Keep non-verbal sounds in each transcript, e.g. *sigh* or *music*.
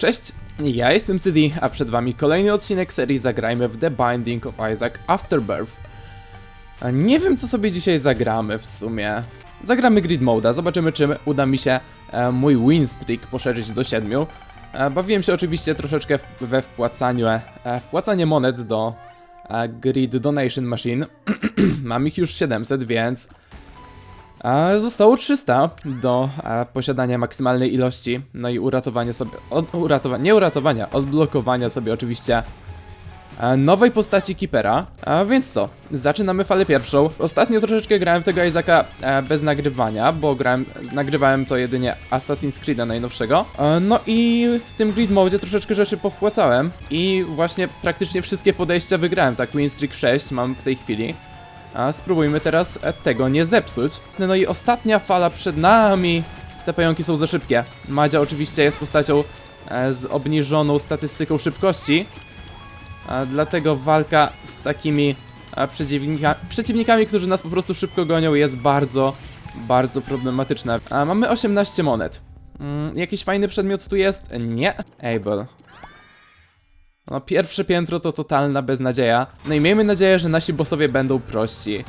Cześć, ja jestem CD, a przed wami kolejny odcinek serii Zagrajmy w The Binding of Isaac Afterbirth. Nie wiem co sobie dzisiaj zagramy w sumie. Zagramy Grid Moda, zobaczymy czy uda mi się e, mój win streak poszerzyć do 7. E, bawiłem się oczywiście troszeczkę we wpłacaniu, e, wpłacanie monet do e, Grid Donation Machine. *clears throat* Mam ich już 700, więc zostało 300 do posiadania maksymalnej ilości, no i uratowanie sobie, od, uratowa nie uratowania, odblokowania sobie oczywiście nowej postaci Keepera. A więc co, zaczynamy falę pierwszą. Ostatnio troszeczkę grałem w tego Isaaca e, bez nagrywania, bo grałem, nagrywałem to jedynie Assassin's Creed'a najnowszego. E, no i w tym grid mode troszeczkę rzeczy powpłacałem i właśnie praktycznie wszystkie podejścia wygrałem, tak Win Streak 6 mam w tej chwili. A spróbujmy teraz tego nie zepsuć. No i ostatnia fala przed nami. Te pająki są za szybkie. Madzia oczywiście jest postacią e, z obniżoną statystyką szybkości. Dlatego walka z takimi e, przeciwnika przeciwnikami, którzy nas po prostu szybko gonią, jest bardzo, bardzo problematyczna. Mamy 18 monet. Mm, jakiś fajny przedmiot tu jest? Nie. Able. No pierwsze piętro to totalna beznadzieja. No i miejmy nadzieję, że nasi bossowie będą prości.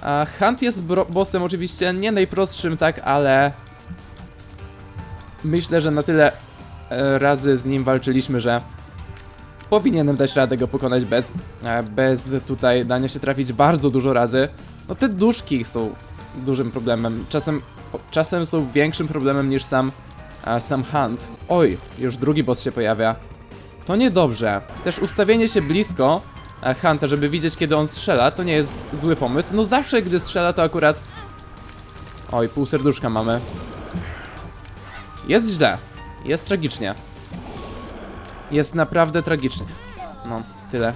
A Hunt jest bossem oczywiście nie najprostszym, tak, ale... Myślę, że na tyle e, razy z nim walczyliśmy, że powinienem dać radę go pokonać bez, e, bez tutaj dania się trafić bardzo dużo razy. No te duszki są dużym problemem. Czasem, czasem są większym problemem niż sam, sam Hunt. Oj, już drugi boss się pojawia. To niedobrze. Też ustawienie się blisko e, Hunta, żeby widzieć kiedy on strzela, to nie jest zły pomysł. No zawsze gdy strzela to akurat... Oj, pół serduszka mamy. Jest źle. Jest tragicznie. Jest naprawdę tragicznie. No, tyle.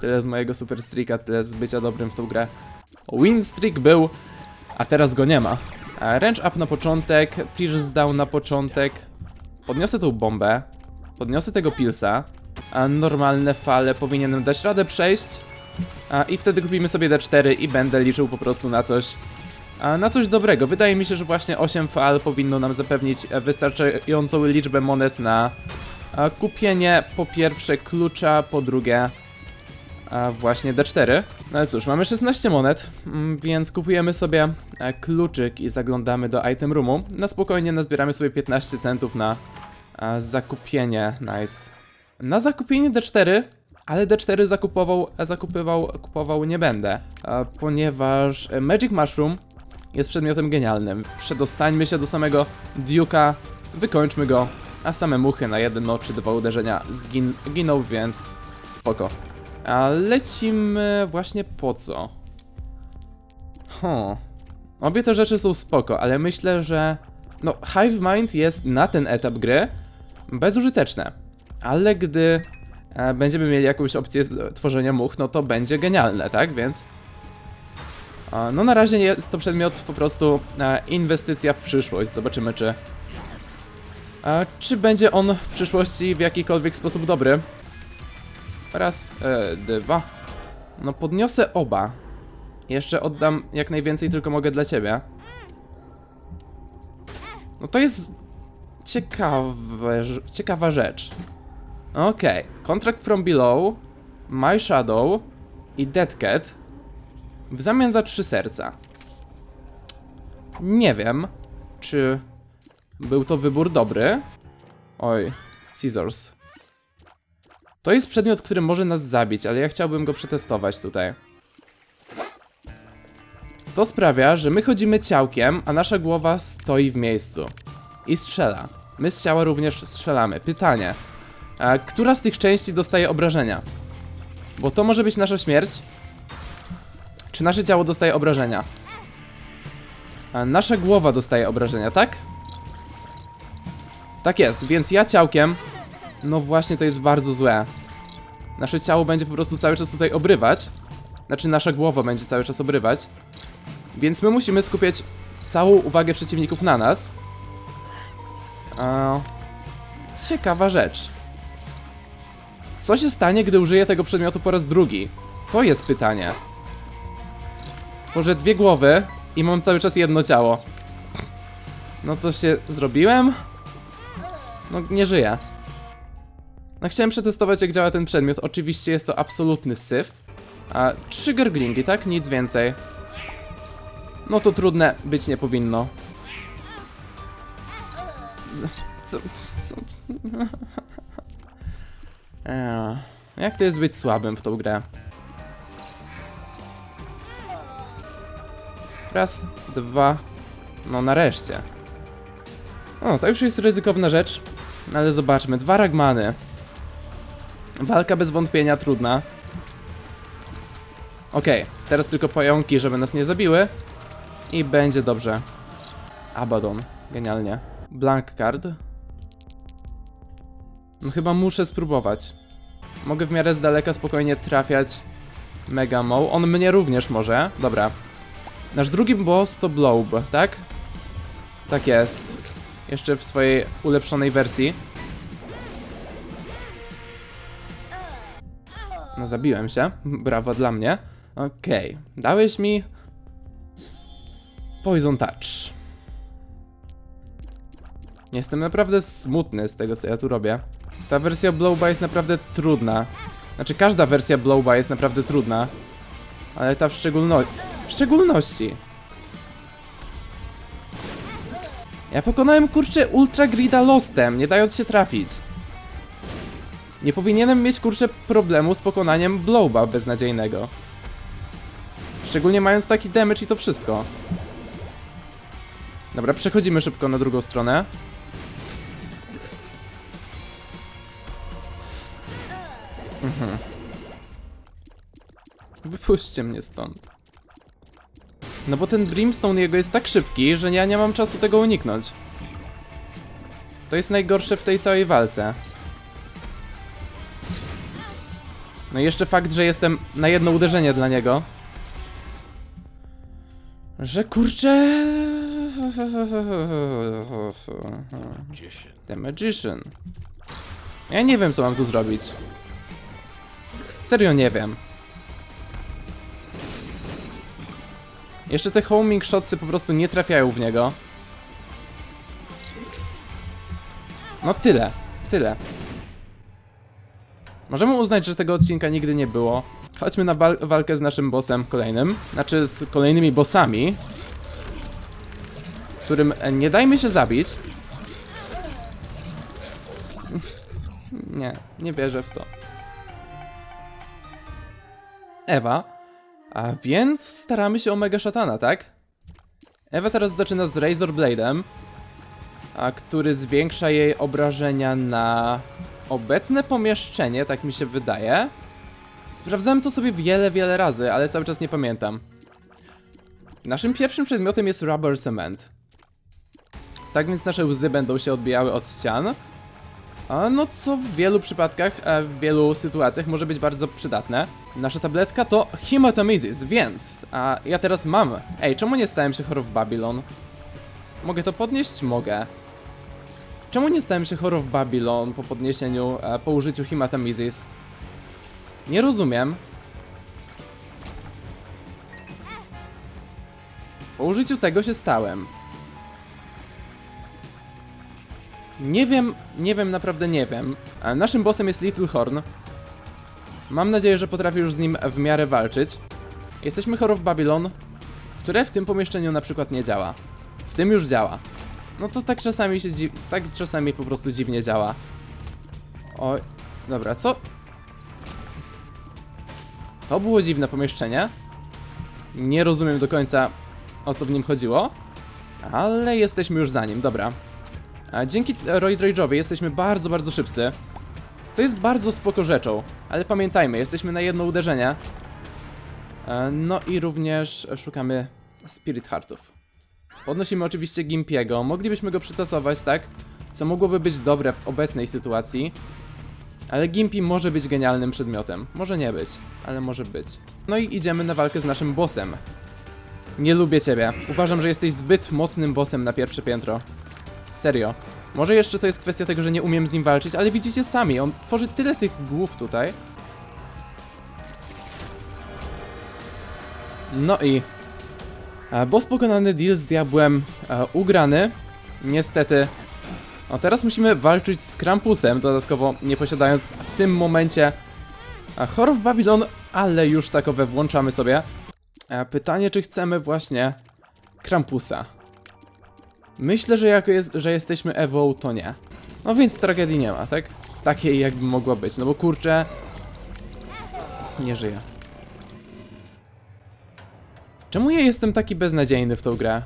Tyle z mojego super streaka, tyle z bycia dobrym w tą grę. Win streak był, a teraz go nie ma. Range up na początek, Tears down na początek. Podniosę tą bombę. Podniosę tego pilsa, a normalne fale powinienem dać radę przejść. A, I wtedy kupimy sobie D4 i będę liczył po prostu na coś. A, na coś dobrego. Wydaje mi się, że właśnie 8 fal powinno nam zapewnić e, wystarczającą liczbę monet na a, kupienie po pierwsze klucza, po drugie a, właśnie D4. No ale cóż, mamy 16 monet, mm, więc kupujemy sobie e, kluczyk i zaglądamy do item roomu. Na spokojnie nazbieramy sobie 15 centów na zakupienie, nice. Na zakupienie D4, ale D4 zakupował, zakupywał, kupował nie będę, a, ponieważ e, Magic Mushroom jest przedmiotem genialnym. Przedostańmy się do samego Duke'a, wykończmy go, a same muchy na jedno czy dwa uderzenia zgin giną, więc spoko. A lecimy właśnie po co? Huh. Obie te rzeczy są spoko, ale myślę, że no, Hive Mind jest na ten etap gry bezużyteczne, ale gdy e, będziemy mieli jakąś opcję z- tworzenia much, no to będzie genialne, tak? Więc e, no na razie jest to przedmiot po prostu e, inwestycja w przyszłość. Zobaczymy, czy e, czy będzie on w przyszłości w jakikolwiek sposób dobry. Raz, e, dwa. No podniosę oba. Jeszcze oddam jak najwięcej tylko mogę dla ciebie. No to jest ciekawe, ciekawa rzecz. Okej, Contract from Below, My Shadow i Dead Cat w zamian za trzy serca. Nie wiem, czy był to wybór dobry. Oj, Scissors. To jest przedmiot, który może nas zabić, ale ja chciałbym go przetestować tutaj. To sprawia, że my chodzimy ciałkiem, a nasza głowa stoi w miejscu i strzela. My z ciała również strzelamy. Pytanie. A która z tych części dostaje obrażenia? Bo to może być nasza śmierć. Czy nasze ciało dostaje obrażenia? A nasza głowa dostaje obrażenia, tak? Tak jest, więc ja ciałkiem. No właśnie, to jest bardzo złe. Nasze ciało będzie po prostu cały czas tutaj obrywać. Znaczy, nasza głowa będzie cały czas obrywać. Więc my musimy skupiać całą uwagę przeciwników na nas. A, ciekawa rzecz. Co się stanie, gdy użyję tego przedmiotu po raz drugi? To jest pytanie. Tworzę dwie głowy i mam cały czas jedno ciało. No to się zrobiłem. No, nie żyje. No, chciałem przetestować, jak działa ten przedmiot. Oczywiście jest to absolutny syf. A trzy gerglingi, tak? Nic więcej. No to trudne być nie powinno. Co? co? Eee, jak to jest być słabym w tą grę? Raz, dwa. No nareszcie. O, to już jest ryzykowna rzecz. Ale zobaczmy. Dwa ragmany. Walka bez wątpienia trudna. Okej, teraz tylko pająki, żeby nas nie zabiły. I będzie dobrze. Abaddon. Genialnie. Blank card. No chyba muszę spróbować. Mogę w miarę z daleka spokojnie trafiać Mega Moł. On mnie również może. Dobra. Nasz drugi boss to Blob, tak? Tak jest. Jeszcze w swojej ulepszonej wersji. No zabiłem się. *laughs* Brawo dla mnie. Okej. Dałeś mi... Poison Touch. Jestem naprawdę smutny z tego, co ja tu robię. Ta wersja Blowba jest naprawdę trudna. Znaczy, każda wersja Blowba jest naprawdę trudna. Ale ta w szczególności... W szczególności. Ja pokonałem kurczę Ultra Grida Lostem, nie dając się trafić. Nie powinienem mieć kurczę problemu z pokonaniem Blowba beznadziejnego. Szczególnie mając taki damage i to wszystko. Dobra, przechodzimy szybko na drugą stronę. Mhm. Wypuśćcie mnie stąd. No bo ten Brimstone jego jest tak szybki, że ja nie mam czasu tego uniknąć. To jest najgorsze w tej całej walce. No i jeszcze fakt, że jestem na jedno uderzenie dla niego. Że kurczę... The Magician. Ja nie wiem, co mam tu zrobić. Serio nie wiem. Jeszcze te homing shotsy po prostu nie trafiają w niego. No tyle, tyle. Możemy uznać, że tego odcinka nigdy nie było. Chodźmy na wal walkę z naszym bossem kolejnym. Znaczy z kolejnymi bossami. Którym e, nie dajmy się zabić. *laughs* Nie, nie wierzę w to. Ewa. A więc staramy się o Mega Szatana, tak? Ewa teraz zaczyna z Razor Blade'em, a który zwiększa jej obrażenia na obecne pomieszczenie, tak mi się wydaje. Sprawdzałem to sobie wiele, wiele razy, ale cały czas nie pamiętam. Naszym pierwszym przedmiotem jest Rubber Cement. Tak więc nasze łzy będą się odbijały od ścian. No co w wielu przypadkach, e, w wielu sytuacjach może być bardzo przydatne. Nasza tabletka to Hematomizis, więc a ja teraz mam. Ej, czemu nie stałem się chory w Babylon? Mogę to podnieść? Mogę. Czemu nie stałem się chory w Babylon po podniesieniu, e, po użyciu Hematomizis? Nie rozumiem. Po użyciu tego się stałem. Nie wiem, nie wiem, naprawdę nie wiem. Naszym bossem jest Little Horn. Mam nadzieję, że potrafię już z nim w miarę walczyć. Jesteśmy of Babylon, które w tym pomieszczeniu na przykład nie działa. W tym już działa. No to tak czasami się tak czasami po prostu dziwnie działa. Oj, dobra, co? To było dziwne pomieszczenie. Nie rozumiem do końca o co w nim chodziło, ale jesteśmy już za nim, dobra. Dzięki Roid Rage'owi jesteśmy bardzo, bardzo szybcy. Co jest bardzo spoko rzeczą, ale pamiętajmy, jesteśmy na jedno uderzenie. E, No i również szukamy Spirit Heartów. Podnosimy oczywiście Gimpiego, moglibyśmy go przytasować, tak? Co mogłoby być dobre w obecnej sytuacji. Ale Gimpy może być genialnym przedmiotem. Może nie być, ale może być. No i idziemy na walkę z naszym bossem. Nie lubię ciebie. Uważam, że jesteś zbyt mocnym bossem na pierwsze piętro. Serio. Może jeszcze to jest kwestia tego, że nie umiem z nim walczyć, ale widzicie sami, on tworzy tyle tych głów tutaj. No i... E, boss pokonany, deal z diabłem e, ugrany. Niestety No teraz musimy walczyć z Krampusem, dodatkowo nie posiadając w tym momencie a, Horror Babylon, ale już takowe włączamy sobie. E, Pytanie, czy chcemy właśnie Krampusa. Myślę, że jak jest, że jesteśmy Ewo, to nie. No więc tragedii nie ma, tak? Takiej jakby mogła być, no bo kurczę... Nie żyje. Czemu ja jestem taki beznadziejny w tą grę?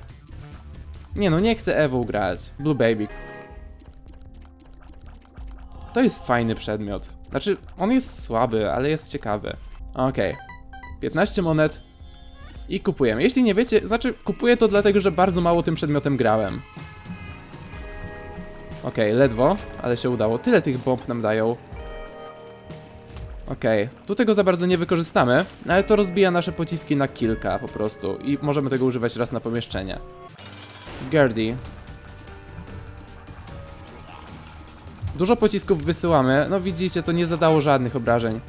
Nie no, nie chcę Ewo grać. Blue Baby. To jest fajny przedmiot. Znaczy, on jest słaby, ale jest ciekawy. Okej. 15 monet. I kupujemy. Jeśli nie wiecie, znaczy kupuję to dlatego, że bardzo mało tym przedmiotem grałem. Okej, ledwo, ale się udało. Tyle tych bomb nam dają. Okej, tu tego za bardzo nie wykorzystamy, ale to rozbija nasze pociski na kilka po prostu i możemy tego używać raz na pomieszczenie. Gerdy. Dużo pocisków wysyłamy, no widzicie, to nie zadało żadnych obrażeń.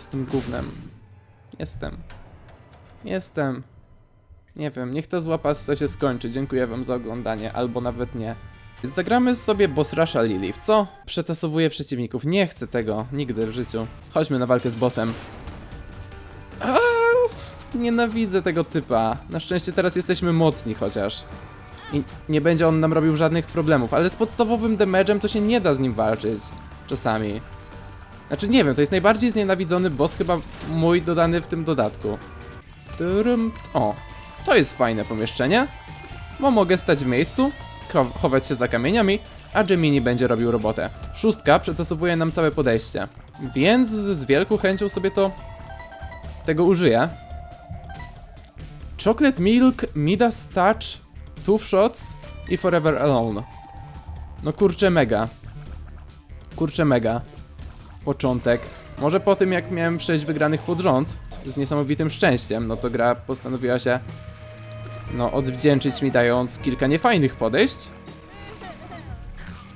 Jestem gównem. Jestem. Jestem. Nie wiem, niech ta zła passa się skończy. Dziękuję wam za oglądanie, albo nawet nie. Zagramy sobie boss rusha Lilith, co? Przetasowuję przeciwników. Nie chcę tego nigdy w życiu. Chodźmy na walkę z bossem. Aaaa! Nienawidzę tego typa. Na szczęście teraz jesteśmy mocni chociaż. I nie będzie on nam robił żadnych problemów, ale z podstawowym damage'em to się nie da z nim walczyć. Czasami. Znaczy nie wiem, to jest najbardziej znienawidzony boss chyba mój dodany w tym dodatku. O, to jest fajne pomieszczenie. Bo mogę stać w miejscu, cho- chować się za kamieniami, a Gemini będzie robił robotę. Szóstka przetasowuje nam całe podejście. Więc z wielką chęcią sobie to tego użyję. Chocolate Milk, Midas Touch, Two Shots i Forever Alone. No kurczę mega. Kurczę mega. Początek. Może po tym jak miałem 6 wygranych pod rząd, z niesamowitym szczęściem, no to gra postanowiła się no odwdzięczyć mi dając kilka niefajnych podejść.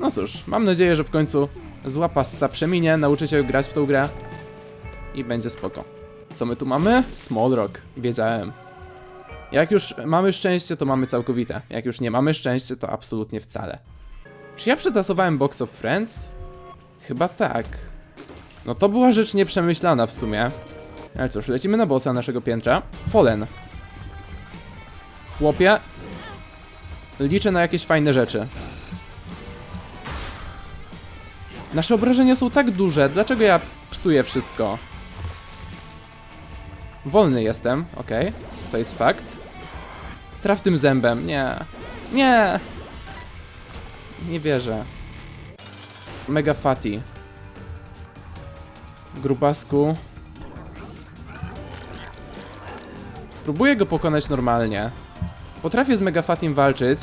No cóż, mam nadzieję, że w końcu zła passa przeminie, nauczę się grać w tą grę i będzie spoko. Co my tu mamy? Small Rock, wiedziałem. Jak już mamy szczęście, to mamy całkowite. Jak już nie mamy szczęście, to absolutnie wcale. Czy ja przetasowałem Box of Friends? Chyba tak. No to była rzecz nieprzemyślana w sumie. Ale cóż, lecimy na bossa naszego piętra. Fallen. Chłopie. Liczę na jakieś fajne rzeczy. Nasze obrażenia są tak duże, dlaczego ja psuję wszystko? Wolny jestem, okej. To jest fakt. Traf tym zębem, nie. Nie! Nie wierzę. Mega fatty. Grubasku. Spróbuję go pokonać normalnie. Potrafię z Mega Fatim walczyć.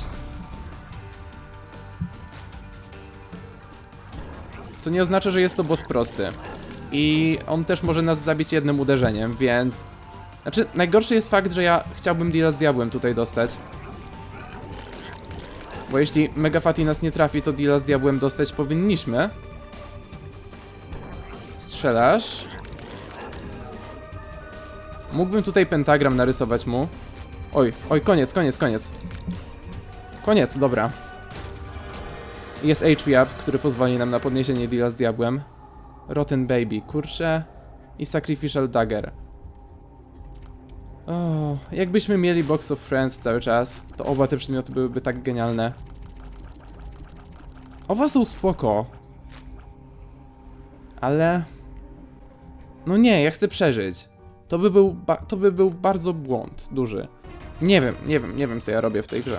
Co nie oznacza, że jest to boss prosty. I on też może nas zabić jednym uderzeniem, więc... Znaczy, najgorszy jest fakt, że ja chciałbym deala z diabłem tutaj dostać. Bo jeśli Mega Fati nas nie trafi, to deala z diabłem dostać powinniśmy. Strzelasz. Mógłbym tutaj pentagram narysować mu. Oj, oj, koniec, koniec, koniec. Koniec, dobra. Jest HP up, który pozwoli nam na podniesienie deala z diabłem. Rotten Baby, kurczę. I Sacrificial Dagger. Jakbyśmy mieli Box of Friends cały czas, to oba te przedmioty byłyby tak genialne. Oba są spoko. Ale... No nie, ja chcę przeżyć. To by był, to by był bardzo błąd, duży. Nie wiem, nie wiem, nie wiem co ja robię w tej grze.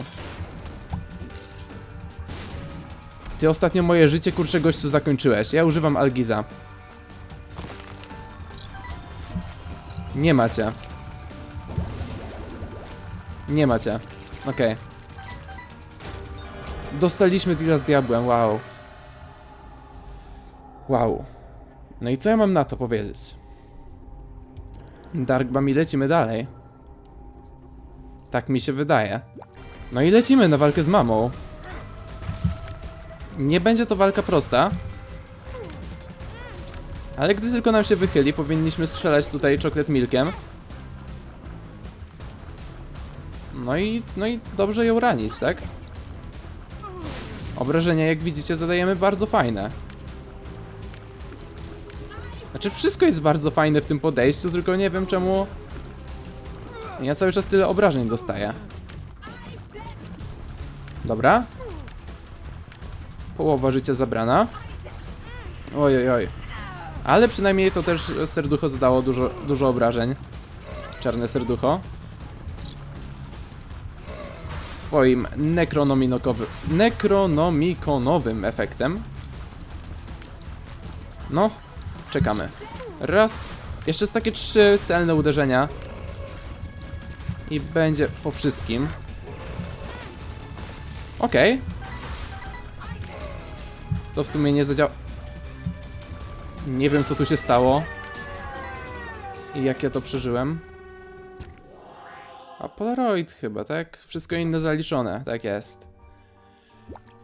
Ty ostatnio moje życie kurczę gościu zakończyłeś. Ja używam Algiza. Nie macie. Nie macie. Okej. Dostaliśmy deala z diabłem, wow. Wow. No i co ja mam na to powiedzieć? Dark Bami lecimy dalej. Tak mi się wydaje. No i lecimy na walkę z mamą. Nie będzie to walka prosta. Ale gdy tylko nam się wychyli, powinniśmy strzelać tutaj Chocolate Milkiem. No i, no i dobrze ją ranić, tak? Obrażenia, jak widzicie, zadajemy bardzo fajne. Znaczy, wszystko jest bardzo fajne w tym podejściu, tylko nie wiem czemu... Ja cały czas tyle obrażeń dostaję. Dobra. Połowa życia zabrana. Oj, oj, oj. Ale przynajmniej to też serducho zadało dużo, dużo obrażeń. Czarne serducho. Swoim nekronomikonowym efektem. No, czekamy. Raz. Jeszcze jest takie trzy celne uderzenia. I będzie po wszystkim. Okej. To w sumie nie zadziała. Nie wiem, co tu się stało. I jak ja to przeżyłem. A Polaroid chyba, tak? Wszystko inne zaliczone, tak jest.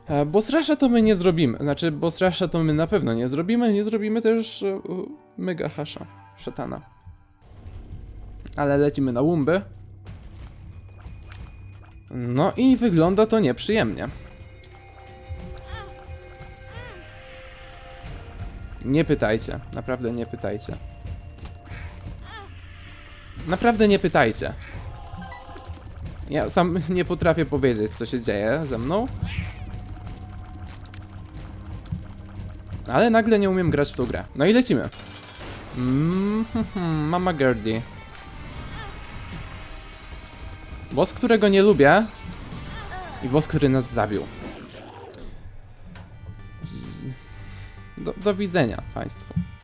E, Boss Rusha to my nie zrobimy. Znaczy, Boss Rusha to my na pewno nie zrobimy. Nie zrobimy też e, Mega Hasha, szatana. Ale lecimy na łumby. No i wygląda to nieprzyjemnie. Nie pytajcie, naprawdę nie pytajcie. Naprawdę nie pytajcie. Ja sam *laughs* nie potrafię powiedzieć, co się dzieje ze mną. Ale nagle nie umiem grać w tą grę. No i lecimy. Mm, hmm, hmm, Mama Gertie. Boss, którego nie lubię. I boss, który nas zabił. Do, do widzenia Państwu.